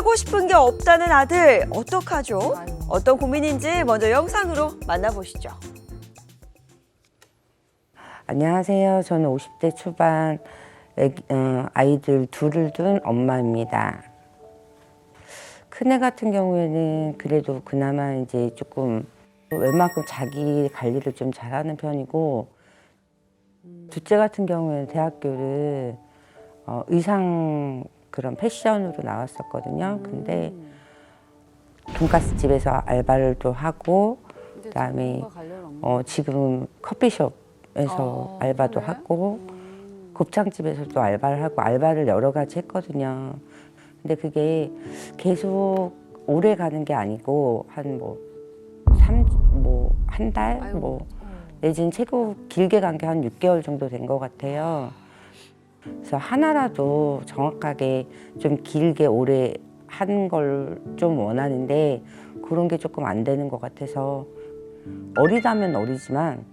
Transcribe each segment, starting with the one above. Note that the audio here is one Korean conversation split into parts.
하고 싶은 게 없다는 아들 어떡하죠? 어떤 고민인지 먼저 영상으로 만나보시죠. 안녕하세요. 저는 50대 초반 어, 아이들 둘을 둔 엄마입니다. 큰애 같은 경우에는 그래도 그나마 이제 조금 웬만큼 자기 관리를 좀 잘하는 편이고 둘째 같은 경우에는 대학교를 어, 의상 그런 패션으로 나왔었거든요. 근데 돈가스 집에서 알바를 또 하고 그다음에 어, 지금 커피숍에서 알바도 하고 곱창집에서도 알바를 하고 알바를 여러 가지 했거든요. 근데 그게 계속 오래 가는 게 아니고 한 뭐 삼 뭐 한 달 뭐 내지는 최고 길게 간 게 한 6개월 정도 된 것 같아요. 그래서 하나라도 정확하게 좀 길게 오래 하는 걸 좀 원하는데 그런 게 조금 안 되는 것 같아서 어리다면 어리지만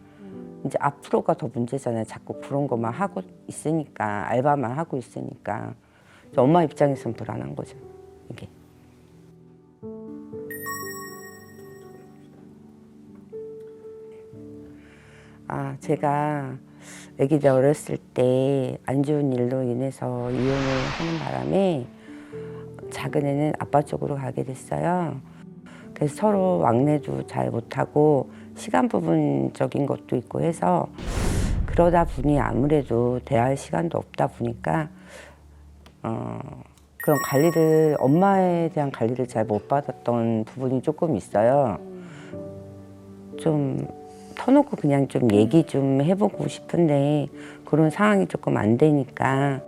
이제 앞으로가 더 문제잖아요. 자꾸 그런 것만 하고 있으니까 알바만 하고 있으니까 엄마 입장에서는 불안한 거죠. 이게. 아 제가 아기들 어렸을 때 안 좋은 일로 인해서 이혼을 하는 바람에 작은 애는 아빠 쪽으로 가게 됐어요. 그래서 서로 왕래도 잘 못하고 시간 부분적인 것도 있고 해서 그러다 보니 아무래도 대화할 시간도 없다 보니까 어, 그런 관리를 엄마에 대한 관리를 잘 못 받았던 부분이 조금 있어요. 좀 터놓고 그냥 좀 얘기 좀 해보고 싶은데 그런 상황이 조금 안 되니까.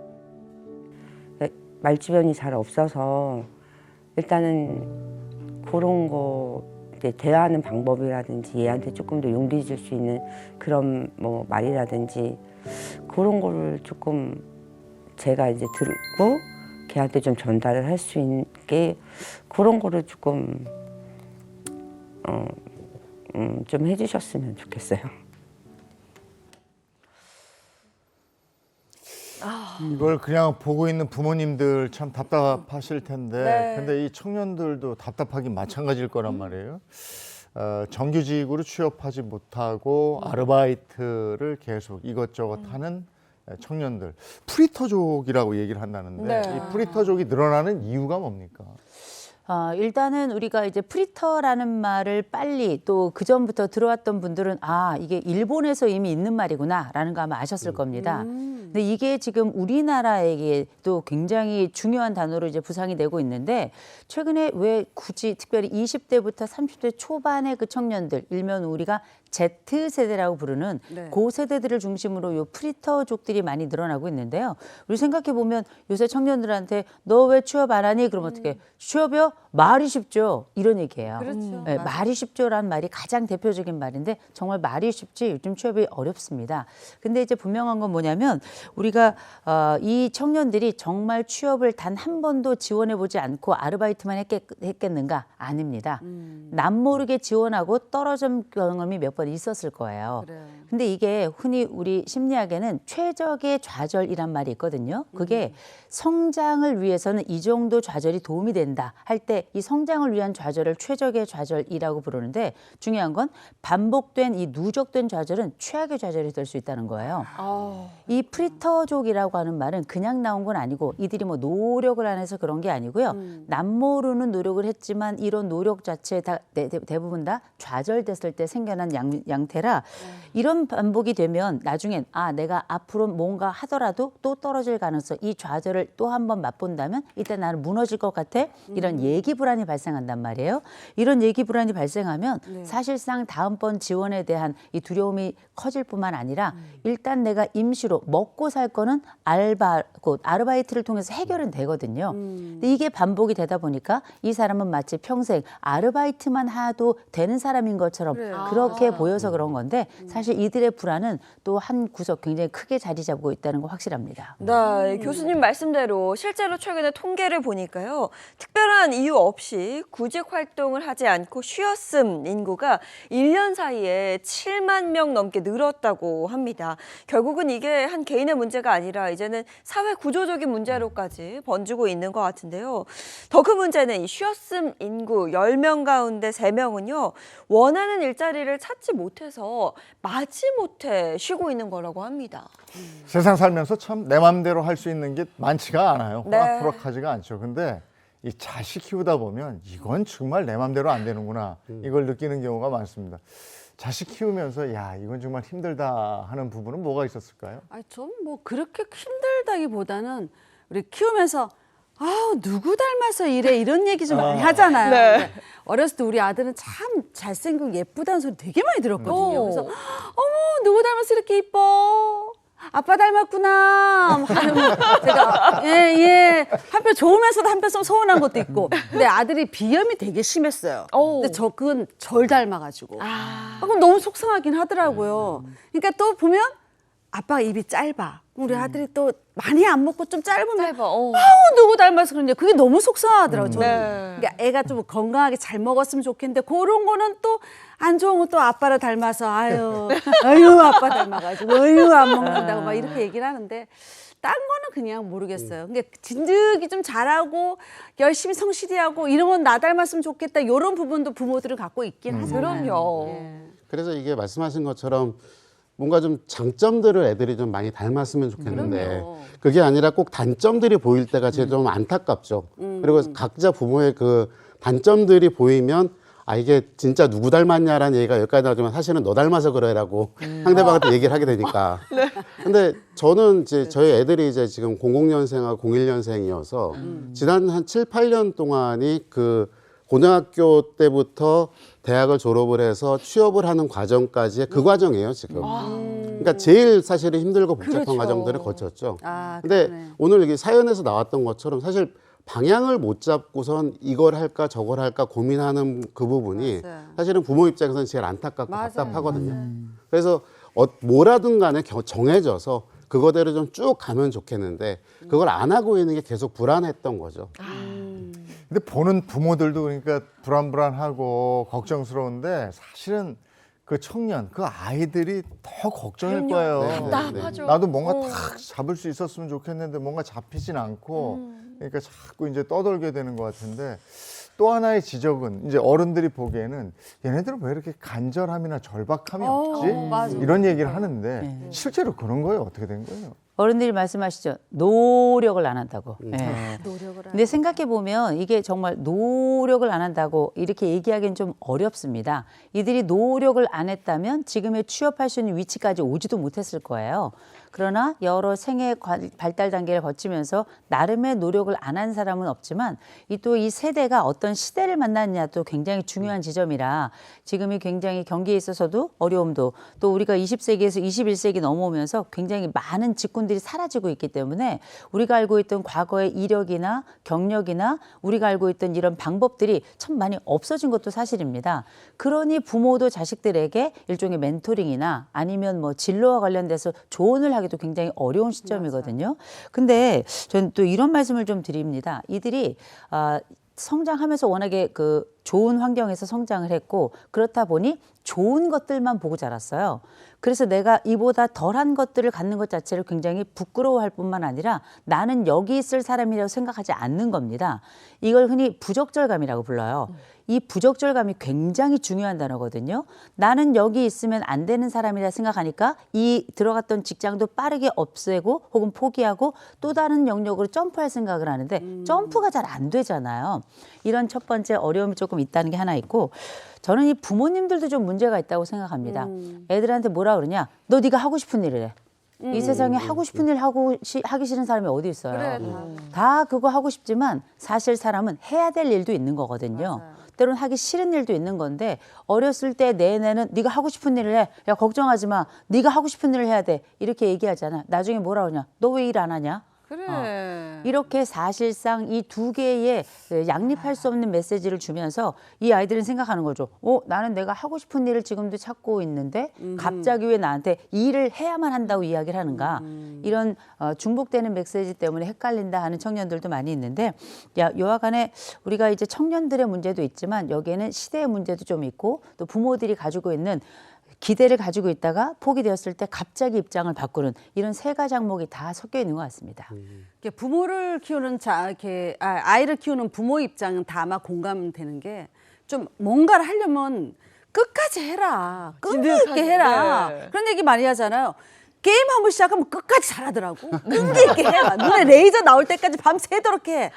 말주변이 잘 없어서 일단은 그런 거 이제 대화하는 방법이라든지 얘한테 조금 더 용기 줄 수 있는 그런 뭐 말이라든지 그런 거를 조금 제가 이제 들고 걔한테 좀 전달을 할 수 있게 그런 거를 조금 어, 음, 좀 해주셨으면 좋겠어요. 이걸 그냥 보고 있는 부모님들 참 답답하실 텐데 네. 근데 이 청년들도 답답하긴 마찬가지일 거란 말이에요. 어, 정규직으로 취업하지 못하고 아르바이트를 계속 이것저것 하는 청년들 프리터족이라고 얘기를 한다는데 네. 이 프리터족이 늘어나는 이유가 뭡니까? 어, 일단은 우리가 이제 프리터라는 말을 빨리 또 그 전부터 들어왔던 분들은 아 이게 일본에서 이미 있는 말이구나라는 거 아마 아셨을 겁니다. 근데 이게 지금 우리나라에게 또 굉장히 중요한 단어로 이제 부상이 되고 있는데 최근에 왜 굳이 특별히 20대부터 30대 초반의 그 청년들 일면 우리가 Z 세대라고 부르는 네. 고 세대들을 중심으로 요 프리터족들이 많이 늘어나고 있는데요. 우리 생각해 보면 요새 청년들한테 너 왜 취업 안 하니? 그러면 어떻게 취업이요? 말이 쉽죠. 이런 얘기예요. 그렇죠. 네, 말이 쉽죠라는 말이 가장 대표적인 말인데 정말 말이 쉽지 요즘 취업이 어렵습니다. 근데 이제 분명한 건 뭐냐면 우리가 어, 이 청년들이 정말 취업을 단 한 번도 지원해 보지 않고 아르바이트만 했겠, 했겠는가? 아닙니다. 남모르게 지원하고 떨어진 경험이 몇번 있었을 거예요. 근데 이게 흔히 우리 심리학에는 최적의 좌절이란 말이 있거든요. 그게 성장을 위해서는 이 정도 좌절이 도움이 된다 할 때 이 성장을 위한 좌절을 최적의 좌절이라고 부르는데 중요한 건 반복된 이 누적된 좌절은 최악의 좌절이 될 수 있다는 거예요. 이 프리터족이라고 하는 말은 그냥 나온 건 아니고 이들이 뭐 노력을 안 해서 그런 게 아니고요. 남모르는 노력을 했지만 이런 노력 자체 다 대, 부분다 좌절됐을 때 생겨난 양, 양태라 이런 반복이 되면 나중엔 아 내가 앞으로 뭔가 하더라도 또 떨어질 가능성 이 좌절을 또 한 번 맛본다면 이때 나는 무너질 것 같아? 이런 예기 불안이 발생한단 말이에요. 이런 예기 불안이 발생하면 사실상 다음번 지원에 대한 이 두려움이 커질 뿐만 아니라 일단 내가 임시로 먹고 살 거는 알바 곧 아르바이트를 통해서 해결은 되거든요. 근데 이게 반복이 되다 보니까 이 사람은 마치 평생 아르바이트만 해도 되는 사람인 것처럼 그렇게 보여서 그런 건데 사실 이들의 불안은 또 한 구석 굉장히 크게 자리 잡고 있다는 거 확실합니다. 네, 교수님 말씀대로 실제로 최근에 통계를 보니까요. 특별한 이유 없이 구직 활동을 하지 않고 쉬었음 인구가 1년 사이에 7만 명 넘게 늘었다고 합니다. 결국은 이게 한 개인의 문제가 아니라 이제는 사회 구조적인 문제로까지 번지고 있는 것 같은데요. 더 큰 문제는 이 쉬었음 인구 10명 가운데 3명은요. 원하는 일자리를 찾지 못해서 마지못해 쉬고 있는 거라고 합니다. 세상 살면서 참내 맘대로 할 수 있는 게 많지가 않아요. 네. 호락호락하지가 않죠. 근데 이 자식 키우다 보면 이건 정말 내 맘대로 안 되는구나 이걸 느끼는 경우가 많습니다. 자식 키우면서 야 이건 정말 힘들다 하는 부분은 뭐가 있었을까요? 아니 좀뭐 그렇게 힘들다기보다는 우리 키우면서 아 누구 닮아서 이래 이런 얘기 좀 많이 하잖아요. 네. 근데 어렸을 때 우리 아들은 참 잘생기고 예쁘다는 소리 되게 많이 들었거든요. 오. 그래서 어머 누구 닮아서 이렇게 이뻐? 아빠 닮았구나. 하면 제가 예예 한편 좋으면서도 한편 좀 서운한 것도 있고. 근데 아들이 비염이 되게 심했어요. 오. 근데 저 그건 절 닮아가지고. 아. 아, 그럼 너무 속상하긴 하더라고요. 그러니까 또 보면 아빠가 입이 짧아. 우리 아들이 또 많이 안 먹고 좀 짧으면 짧아. 어. 어, 누구 닮아서 그런지 그게 너무 속상하더라고요. 저는. 네. 그러니까 애가 좀 건강하게 잘 먹었으면 좋겠는데 그런 거는 또 안 좋은 건 또 아빠를 닮아서 아유 아유 아빠 닮아가지고 아유 안 먹는다고 막 이렇게 얘기를 하는데 딴 거는 그냥 모르겠어요. 근데 진득이 좀 잘하고 열심히 성실히 하고 이런 건 나 닮았으면 좋겠다 이런 부분도 부모들은 갖고 있긴 하잖아요. 그럼요. 예. 그래서 이게 말씀하신 것처럼 뭔가 좀 장점들을 애들이 좀 많이 닮았으면 좋겠는데 그럼요. 그게 아니라 꼭 단점들이 보일 때가 제일 좀 안타깝죠. 그리고 각자 부모의 그 단점들이 보이면 아 이게 진짜 누구 닮았냐라는 얘기가 여기까지 나오지만 사실은 너 닮아서 그래라고 상대방한테 얘기를 하게 되니까. 근데 저는 이제 저희 애들이 이제 지금 00년생하고 01년생이어서 지난 한 7, 8년 동안이 그 고등학교 때부터 대학을 졸업을 해서 취업을 하는 과정까지의 그 과정이에요, 지금. 그러니까 제일 사실은 힘들고 복잡한 그렇죠. 과정들을 거쳤죠. 아, 근데 그러네. 오늘 여기 사연에서 나왔던 것처럼 사실 방향을 못 잡고선 이걸 할까 저걸 할까 고민하는 그 부분이 맞아요. 사실은 부모 입장에서는 제일 안타깝고 맞아요. 답답하거든요. 그래서 어, 뭐라든 간에 겨- 정해져서 그거대로 좀 쭉 가면 좋겠는데 그걸 안 하고 있는 게 계속 불안했던 거죠. 근데 보는 부모들도 그러니까 불안불안하고 걱정스러운데 사실은 그 청년, 그 아이들이 더 걱정일 거예요. 네, 네. 답답하죠. 나도 뭔가 어. 탁 잡을 수 있었으면 좋겠는데 뭔가 잡히진 않고 음. 그러니까 자꾸 이제 떠돌게 되는 것 같은데 또 하나의 지적은 이제 어른들이 보기에는 얘네들은 왜 이렇게 간절함이나 절박함이 없지? 어, 맞아. 이런 얘기를 하는데 네. 실제로 그런 거예요? 어떻게 된 거예요? 어른들이 말씀하시죠. 노력을 안 한다고. 예. 노력을 근데 생각해 보면 이게 정말 노력을 안 한다고 이렇게 얘기하기는 좀 어렵습니다. 이들이 노력을 안 했다면 지금의 취업할 수 있는 위치까지 오지도 못했을 거예요. 그러나 여러 생애 관- 발달 단계를 거치면서 나름의 노력을 안 한 사람은 없지만 이또이 세대가 어떤 시대를 만났냐도 굉장히 중요한 지점이라 지금이 굉장히 경기에 있어서도 어려움도 또 우리가 20세기에서 21세기 넘어오면서 굉장히 많은 직군들이 사라지고 있기 때문에 우리가 알고 있던 과거의 이력이나 경력이나 우리가 알고 있던 이런 방법들이 참 많이 없어진 것도 사실입니다. 그러니 부모도 자식들에게 일종의 멘토링이나 아니면 뭐 진로와 관련돼서 조언을 하기도 굉장히 어려운 시점이거든요. 근데 저는 또 이런 말씀을 좀 드립니다. 이들이 아 성장하면서 워낙에 그 좋은 환경에서 성장을 했고 그렇다 보니 좋은 것들만 보고 자랐어요. 그래서 내가 이보다 덜한 것들을 갖는 것 자체를 굉장히 부끄러워할 뿐만 아니라 나는 여기 있을 사람이라고 생각하지 않는 겁니다. 이걸 흔히 부적절감이라고 불러요. 이 부적절감이 굉장히 중요한 단어거든요. 나는 여기 있으면 안 되는 사람이라 생각하니까 이 들어갔던 직장도 빠르게 없애고 혹은 포기하고 또 다른 영역으로 점프할 생각을 하는데 점프가 잘 안 되잖아요. 이런 첫 번째 어려움이 조금 있다는 게 하나 있고 저는 이 부모님들도 좀 문제가 있다고 생각합니다. 애들한테 뭐라 그러냐? 너 네가 하고 싶은 일을 해. 이 세상에 하고 싶은 일 하고 시, 하기 싫은 사람이 어디 있어요? 다 그거 하고 싶지만 사실 사람은 해야 될 일도 있는 거거든요. 때론 하기 싫은 일도 있는 건데 어렸을 때 내내는 네가 하고 싶은 일을 해. 야 걱정하지 마. 네가 하고 싶은 일을 해야 돼. 이렇게 얘기하잖아. 나중에 뭐라 그러냐? 너 왜 일 안 하냐? 그래. 어. 이렇게 사실상 이 두 개의 양립할 수 없는 메시지를 주면서 이 아이들은 생각하는 거죠. 어, 나는 내가 하고 싶은 일을 지금도 찾고 있는데 갑자기 왜 나한테 이 일을 해야만 한다고 이야기를 하는가. 이런 어, 중복되는 메시지 때문에 헷갈린다 하는 청년들도 많이 있는데 야, 여하간에 우리가 이제 청년들의 문제도 있지만 여기에는 시대의 문제도 좀 있고 또 부모들이 가지고 있는 기대를 가지고 있다가 포기되었을 때 갑자기 입장을 바꾸는 이런 세 가지 항목이 다 섞여 있는 것 같습니다. 이렇게 부모를 키우는 자 이렇게 아, 아이를 키우는 부모 입장은 다 아마 공감되는 게 좀 뭔가를 하려면 끝까지 해라. 끈기 있게 해라. 네. 그런 얘기 많이 하잖아요. 게임 한 번 시작하면 끝까지 잘하더라고. 끈기 있게 해라. 눈에 레이저 나올 때까지 밤 새도록 해.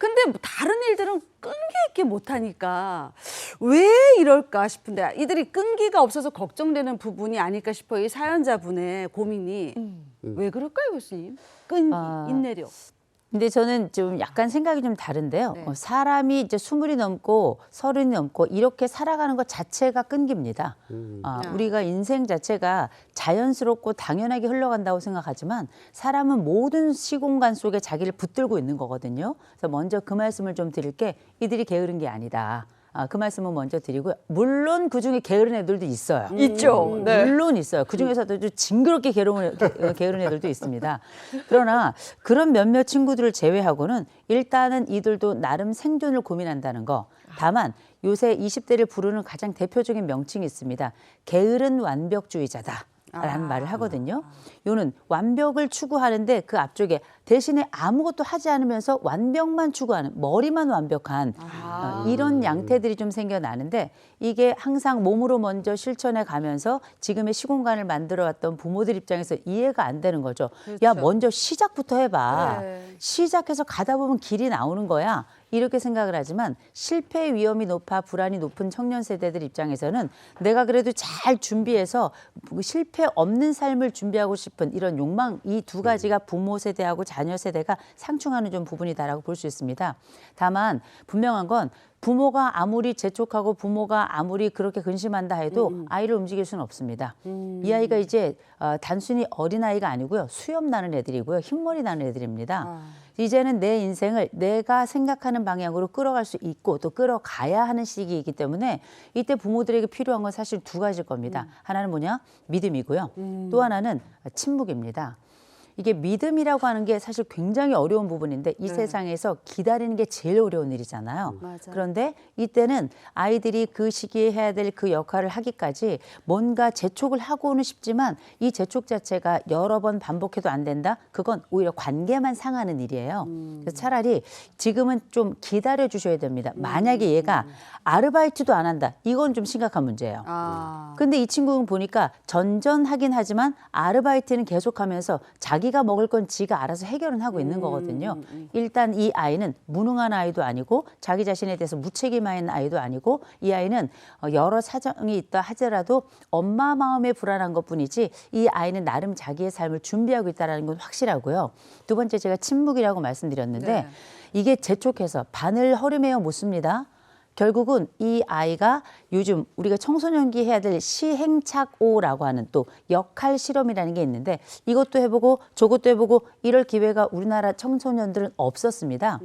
근데 뭐 다른 일들은 끈기 있게 못하니까 왜 이럴까 싶은데 이들이 끈기가 없어서 걱정되는 부분이 아닐까 싶어요. 이 사연자분의 고민이 왜 그럴까요, 교수님? 끈기, 아. 인내력. 근데 저는 좀 약간 생각이 좀 다른데요. 네. 어, 사람이 이제 스물이 넘고 서른이 넘고 이렇게 살아가는 것 자체가 끈기입니다. 아, 우리가 인생 자체가 자연스럽고 당연하게 흘러간다고 생각하지만 사람은 모든 시공간 속에 자기를 붙들고 있는 거거든요. 그래서 먼저 그 말씀을 좀 드릴 게 이들이 게으른 게 아니다. 아, 그 말씀은 먼저 드리고요. 물론 그 중에 게으른 애들도 있어요. 있죠. 네. 물론 있어요. 그 중에서도 좀 징그럽게 게으른, 애- 게으른 애들도 있습니다. 그러나 그런 몇몇 친구들을 제외하고는 일단은 이들도 나름 생존을 고민한다는 거. 다만 요새 20대를 부르는 가장 대표적인 명칭이 있습니다. 게으른 완벽주의자다. 라는 말을 하거든요. 요는 완벽을 추구하는데 그 앞쪽에 대신에 아무것도 하지 않으면서 완벽만 추구하는 머리만 완벽한 어, 이런 양태들이 좀 생겨나는데 이게 항상 몸으로 먼저 실천해 가면서 지금의 시공간을 만들어 왔던 부모들 입장에서 이해가 안 되는 거죠. 야 먼저 시작부터 해봐. 시작해서 가다 보면 길이 나오는 거야. 이렇게 생각을 하지만 실패 위험이 높아 불안이 높은 청년 세대들 입장에서는 내가 그래도 잘 준비해서 실패 없는 삶을 준비하고 싶은 이런 욕망 이 두 가지가 부모 세대하고 자녀 세대가 상충하는 좀 부분이다라고 볼 수 있습니다. 다만 분명한 건 부모가 아무리 재촉하고 부모가 아무리 그렇게 근심한다 해도 아이를 움직일 수는 없습니다. 이 아이가 이제 어, 단순히 어린 아이가 아니고요 수염 나는 애들이고요 흰머리 나는 애들입니다. 이제는 내 인생을 내가 생각하는 방향으로 끌어갈 수 있고 또 끌어가야 하는 시기이기 때문에 이때 부모들에게 필요한 건 사실 두 가지일 겁니다. 하나는 뭐냐 믿음이고요. 또 하나는 침묵입니다. 이게 믿음이라고 하는 게 사실 굉장히 어려운 부분인데 이 세상에서 기다리는 게 제일 어려운 일이잖아요. 맞아. 그런데 이때는 아이들이 그 시기에 해야 될 그 역할을 하기까지 뭔가 재촉을 하고는 싶지만 이 재촉 자체가 여러 번 반복해도 안 된다? 그건 오히려 관계만 상하는 일이에요. 그래서 차라리 지금은 좀 기다려 주셔야 됩니다. 만약에 얘가 아르바이트도 안 한다. 이건 좀 심각한 문제예요. 아. 근데 이 친구는 보니까 전전하긴 하지만 아르바이트는 계속하면서 자기 가 먹을 건 지가 알아서 해결은 하고 있는 거거든요. 일단 이 아이는 무능한 아이도 아니고 자기 자신에 대해서 무책임한 아이도 아니고 이 아이는 어, 여러 사정이 있다 하더라도 엄마 마음에 불안한 것뿐이지 이 아이는 나름 자기의 삶을 준비하고 있다는 건 확실하고요. 두 번째 제가 침묵이라고 말씀드렸는데 네. 이게 재촉해서 바늘 허리매어 못 씁니다. 결국은 이 아이가 요즘 우리가 청소년기 해야 될 시행착오라고 하는 또 역할 실험이라는 게 있는데 이것도 해보고 저것도 해보고 이럴 기회가 우리나라 청소년들은 없었습니다.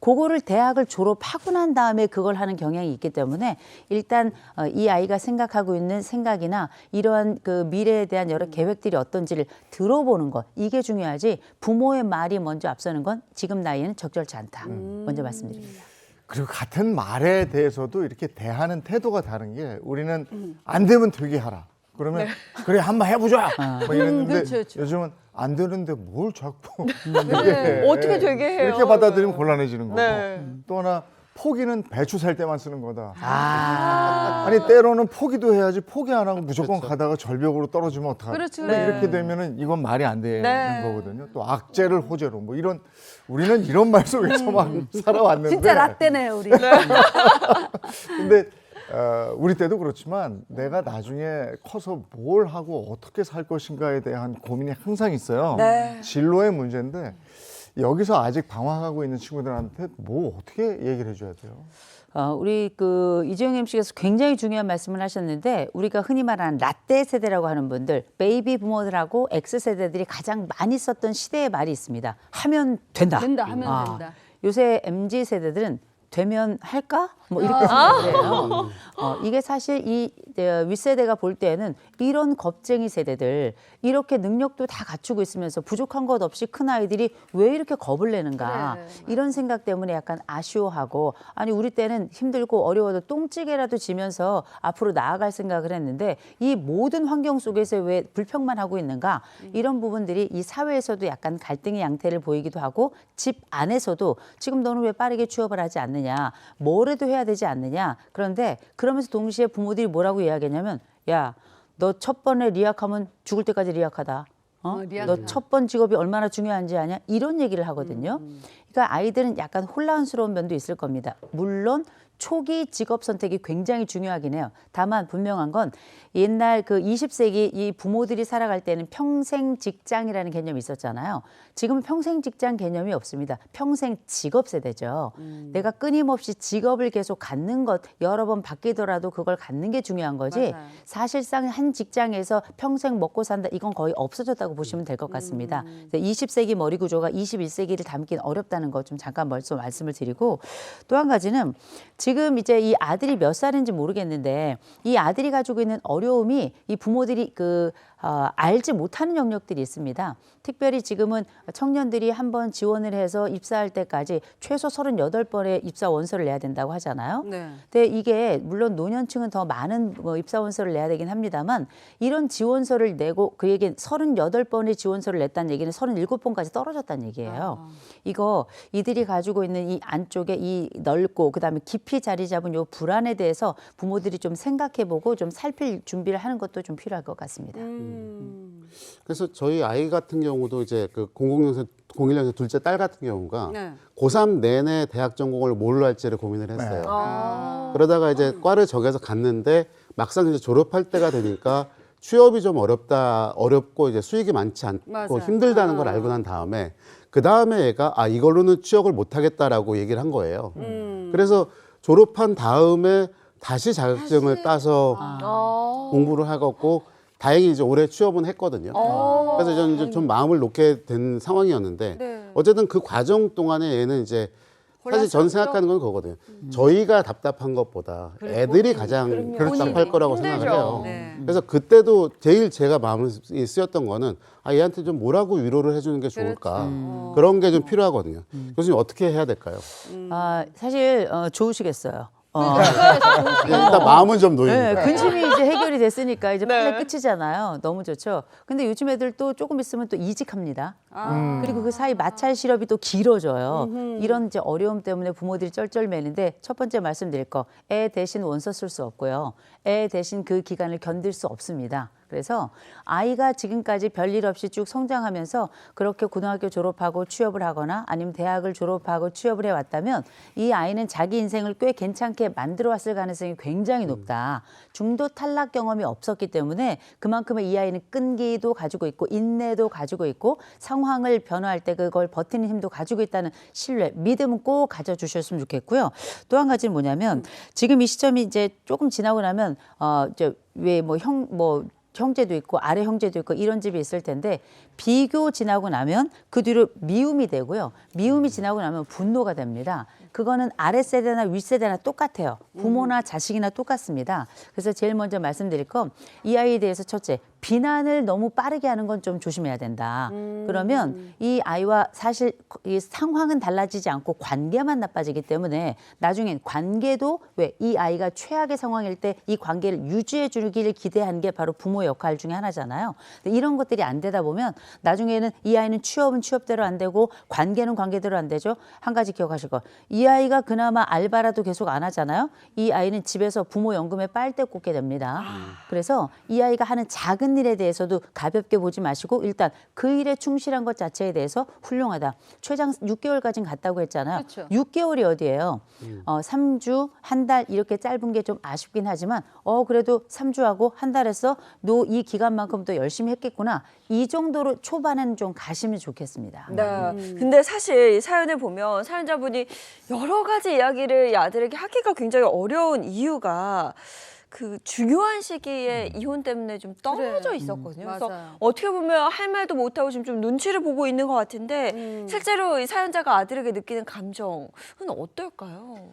그거를 대학을 졸업하고 난 다음에 그걸 하는 경향이 있기 때문에 일단 어, 이 아이가 생각하고 있는 생각이나 이러한 그 미래에 대한 여러 계획들이 어떤지를 들어보는 것 이게 중요하지 부모의 말이 먼저 앞서는 건 지금 나이에는 적절치 않다. 먼저 말씀드립니다. 그리고 같은 말에 대해서도 이렇게 대하는 태도가 다른 게 우리는 안 되면 되게 하라. 그러면 그래 한번 해보자. 뭐 이랬는데 그렇죠, 그렇죠. 요즘은 안 되는데 뭘 자꾸 네. 어떻게 되게 해요? 이렇게 받아들이면 곤란해지는 거고 네. 또 하나 포기는 배추 살 때만 쓰는 거다. 아. 아니 때로는 포기도 해야지 포기 안 하고 무조건 가다가 절벽으로 떨어지면 어떡하나. 그렇죠. 뭐 네. 이렇게 되면은 이건 말이 안 되는 네. 거거든요. 또 악재를 호재로 뭐 이런 우리는 이런 말 속에서 막 살아왔는데 진짜 라떼네요, 우리. 근데 어, 우리 때도 그렇지만 내가 나중에 커서 뭘 하고 어떻게 살 것인가에 대한 고민이 항상 있어요. 네. 진로의 문제인데 여기서 아직 방황하고 있는 친구들한테 뭐 어떻게 얘기를 해줘야 돼요? 어, 우리 그 이재용 MC께서 굉장히 중요한 말씀을 하셨는데 우리가 흔히 말하는 라떼 세대라고 하는 분들, 베이비 부모들하고 X 세대들이 가장 많이 썼던 시대의 말이 있습니다. 하면 된다. 된다 하면 아, 된다. 요새 MZ 세대들은 되면 할까? 뭐 이렇게 생각을 해요. 어, 이게 사실 이 어, 윗세대가 볼 때는 이런 겁쟁이 세대들 이렇게 능력도 다 갖추고 있으면서 부족한 것 없이 큰 아이들이 왜 이렇게 겁을 내는가? 그래, 이런 생각 때문에 약간 아쉬워하고 아니 우리 때는 힘들고 어려워도 똥찌개라도 지면서 앞으로 나아갈 생각을 했는데 이 모든 환경 속에서 왜 불평만 하고 있는가? 이런 부분들이 이 사회에서도 약간 갈등의 양태를 보이기도 하고 집 안에서도 지금 너는 왜 빠르게 취업을 하지 않 느냐 뭐라도 해야 되지 않느냐 그런데 그러면서 동시에 부모들이 뭐라고 이야기하냐면 야 너 첫 번에 리학하면 죽을 때까지 리학하다 어? 어, 리학하다. 너첫 번 직업이 얼마나 중요한지 아냐? 이런 얘기를 하거든요. 그러니까 아이들은 약간 혼란스러운 면도 있을 겁니다. 물론 초기 직업 선택이 굉장히 중요하긴 해요. 다만 분명한 건 옛날 그 20세기 이 부모들이 살아갈 때는 평생 직장이라는 개념이 있었잖아요. 지금은 평생 직장 개념이 없습니다. 평생 직업 세대죠. 내가 끊임없이 직업을 계속 갖는 것 여러 번 바뀌더라도 그걸 갖는 게 중요한 거지. 맞아요. 사실상 한 직장에서 평생 먹고 산다 이건 거의 없어졌다고 보시면 될 것 같습니다. 20세기 머리 구조가 21세기를 담긴 어렵다는 거 좀 잠깐 말씀 말씀을 드리고 또 한 가지는 지금 이제 이 아들이 몇 살인지 모르겠는데 이 아들이 가지고 있는 어려움이 이 부모들이 그 어, 알지 못하는 영역들이 있습니다. 특별히 지금은 청년들이 한번 지원을 해서 입사할 때까지 최소 38번의 입사 원서를 내야 된다고 하잖아요. 네. 근데 이게 물론 노년층은 더 많은 뭐 입사 원서를 내야 되긴 합니다만 이런 지원서를 내고 그 얘기는 38번의 지원서를 냈다는 얘기는 37번까지 떨어졌다는 얘기예요. 이거 이들이 가지고 있는 이 안쪽에 이 넓고 그다음에 깊이 자리 잡은 요 불안에 대해서 부모들이 좀 생각해 보고 좀 살필 준비를 하는 것도 좀 필요할 것 같습니다. 음. 그래서 저희 아이 같은 경우도 이제 그 00년생 01년생 둘째 딸 같은 경우가 네. 고3 내내 대학 전공을 뭘로 할지를 고민을 했어요. 아. 그러다가 이제 과를 정해서 갔는데 막상 이제 졸업할 때가 되니까 취업이 좀 어렵다 어렵고 이제 수익이 많지 않고 맞아요. 힘들다는 걸 아. 알고 난 다음에 그 다음에 얘가 아 이걸로는 취업을 못 하겠다라고 얘기를 한 거예요. 음. 그래서 졸업한 다음에 다시 자격증을 따서 어. 공부를 하고 다행히 이제 올해 취업은 했거든요. 어. 그래서 저는 이제 좀 마음을 놓게 된 상황이었는데 네. 어쨌든 그 과정 동안에 얘는 이제 사실 전? 생각하는 건 그거거든요. 저희가 답답한 것보다 애들이 가장 답답할 거라고 생각을 해요. 네. 그래서 그때도 제일 제가 마음이 쓰였던 거는 아 얘한테 좀 뭐라고 위로를 해주는 게 좋을까 그런 게 좀 필요하거든요. 교수님 어떻게 해야 될까요? 아, 사실 어, 좋으시겠어요. 어. 일단 마음은 좀 놓이는 네. 근심이 이제 해결이 됐으니까 이제 네. 빨리 끝이잖아요. 너무 좋죠. 근데 요즘 애들 또 조금 있으면 또 이직합니다. 아. 그리고 그 사이 마찰 시럽이 또 길어져요. 이런 이제 어려움 때문에 부모들이 쩔쩔매는데 첫 번째 말씀드릴 거, 애 대신 원서 쓸 수 없고요. 애 대신 그 기간을 견딜 수 없습니다. 그래서 아이가 지금까지 별일 없이 쭉 성장하면서 그렇게 고등학교 졸업하고 취업을 하거나 아니면 대학을 졸업하고 취업을 해왔다면 이 아이는 자기 인생을 꽤 괜찮게 만들어 왔을 가능성이 굉장히 높다. 중도 탈락 경험이 없었기 때문에 그만큼의 이 아이는 끈기도 가지고 있고 인내도 가지고 있고 상황을 변화할 때 그걸 버티는 힘도 가지고 있다는 신뢰, 믿음은 꼭 가져주셨으면 좋겠고요. 또 한 가지는 뭐냐면 지금 이 시점이 이제 조금 지나고 나면 어 이제 왜뭐형뭐 형제도 있고 아래 형제도 있고 이런 집이 있을 텐데 비교 지나고 나면 그 뒤로 미움이 되고요. 미움이 지나고 나면 분노가 됩니다. 그거는 아래 세대나 윗 세대나 똑같아요. 부모나 자식이나 똑같습니다. 그래서 제일 먼저 말씀드릴 건 이 아이에 대해서 첫째 비난을 너무 빠르게 하는 건 좀 조심해야 된다. 그러면 이 아이와 사실 이 상황은 달라지지 않고 관계만 나빠지기 때문에 나중엔 관계도 왜 이 아이가 최악의 상황일 때 이 관계를 유지해 주기를 기대하는 게 바로 부모 역할 중에 하나잖아요. 근데 이런 것들이 안 되다 보면 나중에는 이 아이는 취업은 취업대로 안 되고 관계는 관계대로 안 되죠. 한 가지 기억하실 거. 이 아이가 그나마 알바라도 계속 안 하잖아요. 이 아이는 집에서 부모 연금에 빨대 꽂게 됩니다. 그래서 이 아이가 하는 작은 작은 일에 대해서도 가볍게 보지 마시고 일단 그 일에 충실한 것 자체에 대해서 훌륭하다. 최장 6개월까지는 갔다고 했잖아요. 그렇죠. 6개월이 어디예요? 어, 3주, 한 달 이렇게 짧은 게 좀 아쉽긴 하지만 어 그래도 3주하고 한 달에서 너이 기간만큼 더 열심히 했겠구나. 이 정도로 초반에는 좀 가시면 좋겠습니다. 네. 근데 사실 이 사연을 보면 사연자분이 여러 가지 이야기를 이 아들에게 하기가 굉장히 어려운 이유가 그 중요한 시기에 이혼 때문에 좀 떨어져 그래. 있었거든요. 음, 그래서 맞아요. 어떻게 보면 할 말도 못하고 지금 좀 눈치를 보고 있는 것 같은데 음. 실제로 이 사연자가 아들에게 느끼는 감정은 어떨까요?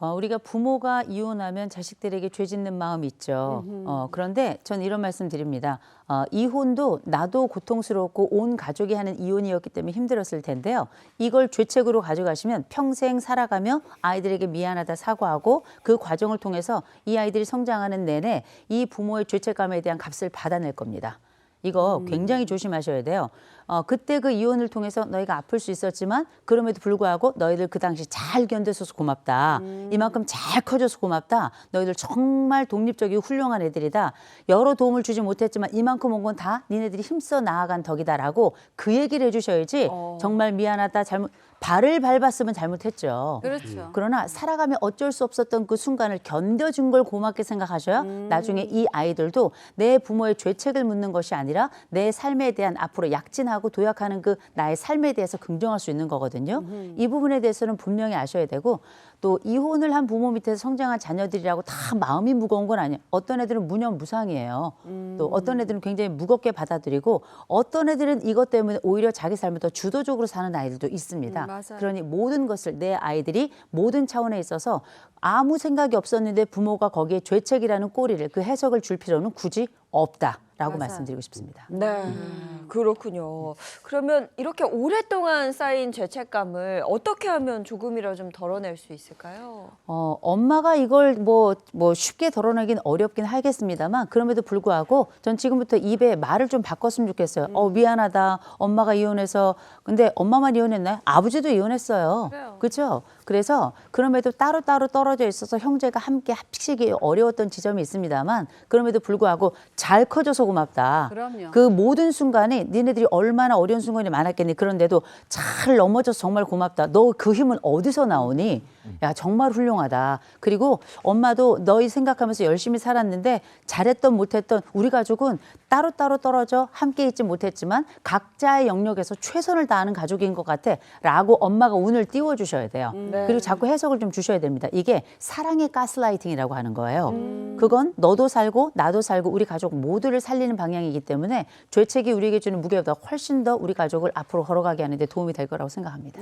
어, 우리가 부모가 이혼하면 자식들에게 죄 짓는 마음 있죠. 어, 그런데 전 이런 말씀 드립니다. 어, 이혼도 나도 고통스럽고 온 가족이 하는 이혼이었기 때문에 힘들었을 텐데요. 이걸 죄책으로 가져가시면 평생 살아가며 아이들에게 미안하다 사과하고 그 과정을 통해서 이 아이들이 성장하는 내내 이 부모의 죄책감에 대한 값을 받아낼 겁니다. 이거 굉장히 조심하셔야 돼요. 어, 그때 그 이혼을 통해서 너희가 아플 수 있었지만 그럼에도 불구하고 너희들 그 당시 잘 견뎌줘서 고맙다. 이만큼 잘 커져서 고맙다. 너희들 정말 독립적이고 훌륭한 애들이다. 여러 도움을 주지 못했지만 이만큼 온 건 다 니네들이 힘써 나아간 덕이다라고 그 얘기를 해주셔야지 정말 미안하다 잘못 발을 밟았으면 잘못했죠. 그렇죠. 그러나 살아가며 어쩔 수 없었던 그 순간을 견뎌준 걸 고맙게 생각하셔야 나중에 이 아이들도 내 부모의 죄책을 묻는 것이 아니라 내 삶에 대한 앞으로 약진하고 도약하는 그 나의 삶에 대해서 긍정할 수 있는 거거든요. 이 부분에 대해서는 분명히 아셔야 되고 또 이혼을 한 부모 밑에서 성장한 자녀들이라고 다 마음이 무거운 건 아니에요. 어떤 애들은 무념무상이에요. 또 어떤 애들은 굉장히 무겁게 받아들이고 어떤 애들은 이것 때문에 오히려 자기 삶을 더 주도적으로 사는 아이들도 있습니다. 음. 그러니 모든 것을 내 아이들이 모든 차원에 있어서 아무 생각이 없었는데 부모가 거기에 죄책이라는 꼬리를 그 해석을 줄 필요는 굳이 없다 라고 맞아요. 말씀드리고 싶습니다. 네, 그렇군요. 그러면 이렇게 오랫동안 쌓인 죄책감을 어떻게 하면 조금이라도 좀 덜어낼 수 있을까요? 어, 엄마가 이걸 뭐, 뭐 쉽게 덜어내긴 어렵긴 하겠습니다만 그럼에도 불구하고 전 지금부터 입에 말을 좀 바꿨으면 좋겠어요. 어, 미안하다. 엄마가 이혼해서 근데 엄마만 이혼했나요? 아버지도 이혼했어요. 그래요. 그렇죠? 그래서 그럼에도 따로따로 떨어져 있어서 형제가 함께 합치기 어려웠던 지점이 있습니다만 그럼에도 불구하고 잘 커져서 고맙다. 그럼요. 그 모든 순간에 니네들이 얼마나 어려운 순간이 많았겠니. 그런데도 잘 넘어져서 정말 고맙다. 너 그 힘은 어디서 나오니? 야, 정말 훌륭하다. 그리고 엄마도 너희 생각하면서 열심히 살았는데 잘했던 못했던 우리 가족은 따로따로 떨어져 함께 있지 못했지만 각자의 영역에서 최선을 다하는 가족인 것 같아. 라고 엄마가 운을 띄워주셔야 돼요. 네. 그리고 자꾸 해석을 좀 주셔야 됩니다. 이게 사랑의 가스라이팅이라고 하는 거예요. 그건 너도 살고 나도 살고 우리 가족 모두를 살리는 방향이기 때문에 죄책이 우리에게 주는 무게보다 훨씬 더 우리 가족을 앞으로 걸어가게 하는 데 도움이 될 거라고 생각합니다.